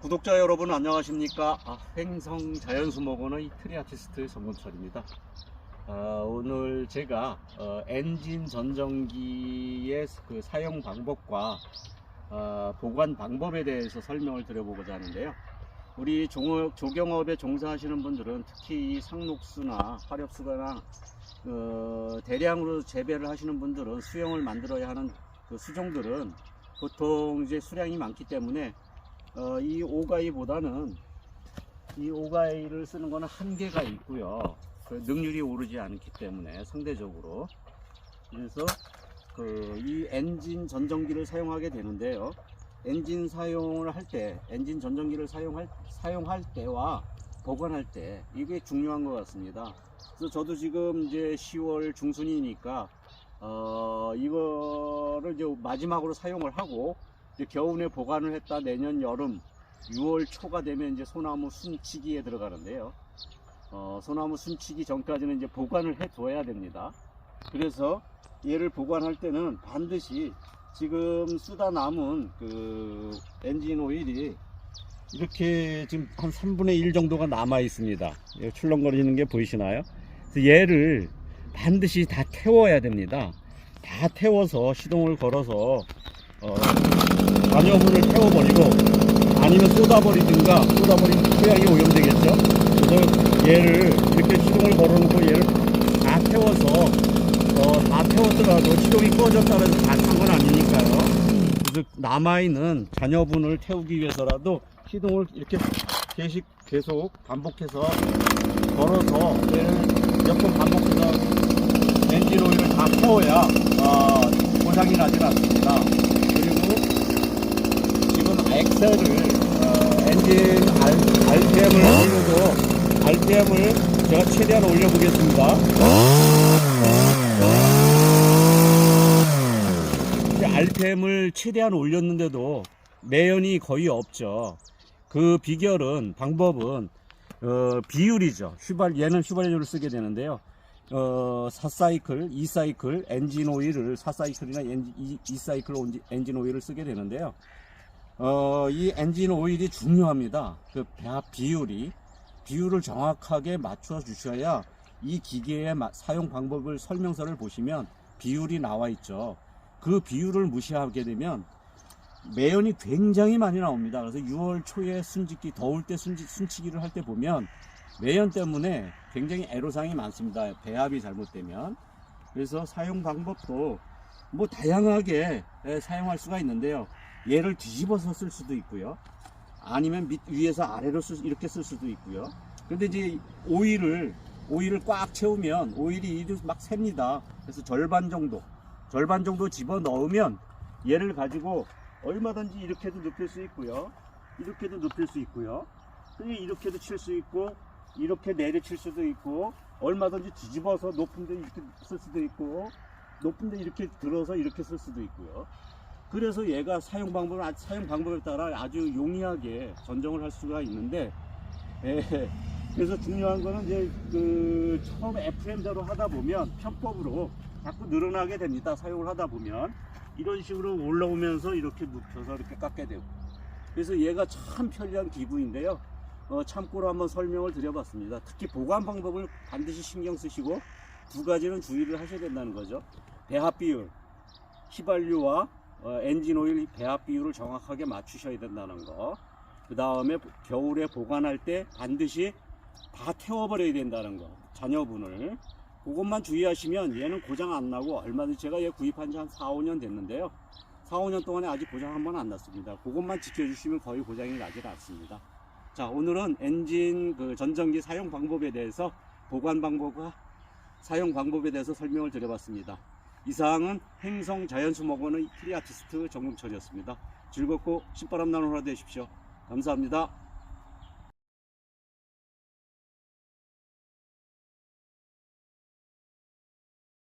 구독자 여러분 안녕하십니까? 아, 횡성 자연수목원의 트리아티스트 정건철입니다. 아, 오늘 제가 어, 엔진 전정기의 그 사용 방법과 아, 보관 방법에 대해서 설명을 드려보고자 하는데요. 우리 종업, 조경업에 종사하시는 분들은 특히 이 상록수나 화력수거나 어, 대량으로 재배를 하시는 분들은 수영을 만들어야 하는 그 수종들은 보통 이제 수량이 많기 때문에 어, 이 오가이보다는 이 오가이를 쓰는 거는 한계가 있고요. 그 능률이 오르지 않기 때문에 상대적으로 그래서 그 이 엔진 전정기를 사용하게 되는데요. 엔진 사용을 할 때, 엔진 전정기를 사용할 사용할 때와 보관할 때 이게 중요한 것 같습니다. 그래서 저도 지금 이제 10월 중순이니까 어 이거를 이제 마지막으로 사용을 하고 이제 겨우내 보관을 했다 내년 여름 6월 초가 되면 이제 소나무 순치기에 들어가는데요. 어, 소나무 순치기 전까지는 이제 보관을 해 둬야 됩니다. 그래서 얘를 보관할 때는 반드시 지금 쓰다 남은 그 엔진 오일이 이렇게 지금 한 3분의 1 정도가 남아 있습니다. 예, 출렁거리는 게 보이시나요? 얘를 반드시 다 태워야 됩니다. 다 태워서 시동을 걸어서 어, 잔여분을 태워버리고 아니면 쏟아버리든가 쏟아버리면 토양이 오염되겠죠. 그래서 얘를 이렇게 시동을 걸어놓고 얘를 다 태워서 어, 다 태웠더라도 시동이 꺼졌다고 해서 다 탄 건 아니니까요. 그래서 남아있는 잔여분을 태우기 위해서라도 시동을 이렇게 계속, 계속 반복해서 걸어서 얘를 몇 번 반복해서 엔진 오일을 다 태워야 어, 고장이 나질 않습니다. 엑셀을 어, 엔진 R, RPM을 올려도 RPM을 제가 최대한 올려보겠습니다. RPM을 최대한 올렸는데도 매연이 거의 없죠. 그 비결은 방법은 어, 비율이죠. 휘발 얘는 휘발유를 쓰게 되는데요. 어, 4사이클, 2사이클 엔진 오일을 4사이클이나 엔진, 2사이클 온지- 엔진 오일을 쓰게 되는데요. 어, 이 엔진 오일이 중요합니다. 그 비율이 비율을 정확하게 맞춰 주셔야 이 기계의 마- 사용 방법을 설명서를 보시면 비율이 나와 있죠. 그 비율을 무시하게 되면 매연이 굉장히 많이 나옵니다. 그래서 6월 초에 순짓기 더울 때 순지, 순치기를 할 때 보면 매연 때문에 굉장히 애로사항이 많습니다. 배합이 잘못되면. 그래서 사용 방법도 뭐 다양하게 예, 사용할 수가 있는데요. 얘를 뒤집어서 쓸 수도 있고요. 아니면 밑 위에서 아래로 쓸, 수- 이렇게 쓸 수도 있고요. 근데 이제 오일을 오일을 꽉 채우면 오일이 이리 막 셉니다. 그래서 절반 정도 절반 정도 집어 넣으면 얘를 가지고 얼마든지 이렇게도 눕힐 수 있고요. 이렇게도 눕힐 수 있고요. 그냥 이렇게도 칠 수 있고 이렇게 내려칠 수도 있고 얼마든지 뒤집어서 높은 데 이렇게 쓸 수도 있고 높은 데 이렇게 들어서 이렇게 쓸 수도 있고요. 그래서 얘가 사용 방법을 아- 사용 방법에 따라 아주 용이하게 전정을 할 수가 있는데 예, 그래서 중요한 거는 이제 그 처음 FM자로 하다 보면 편법으로 자꾸 늘어나게 됩니다. 사용을 하다 보면 이런 식으로 올라오면서 이렇게 눕혀서 이렇게 깎게 되고 그래서 얘가 참 편리한 기구인데요. 어, 참고로 한번 설명을 드려봤습니다. 특히 보관 방법을 반드시 신경 쓰시고 두 가지는 주의를 하셔야 된다는 거죠. 배합 비율, 휘발유와 어, 엔진 오일 배합 비율을 정확하게 맞추셔야 된다는 거. 그 다음에 겨울에 보관할 때 반드시 다 태워버려야 된다는 거. 잔여분을. 그것만 주의하시면 얘는 고장 안 나고 얼마든지 제가 얘 구입한 지 한 4, 5년 됐는데요. 4, 5년 동안에 아직 고장 한 번 안 났습니다. 그것만 지켜주시면 거의 고장이 나질 않습니다. 자, 오늘은 엔진 그 전정기 사용 방법에 대해서 보관 방법과 사용 방법에 대해서 설명을 드려봤습니다. 이상은 행성 자연수목원의 트리아티스트 정동철이었습니다. 즐겁고 신바람 나는 하루 되십시오. 감사합니다.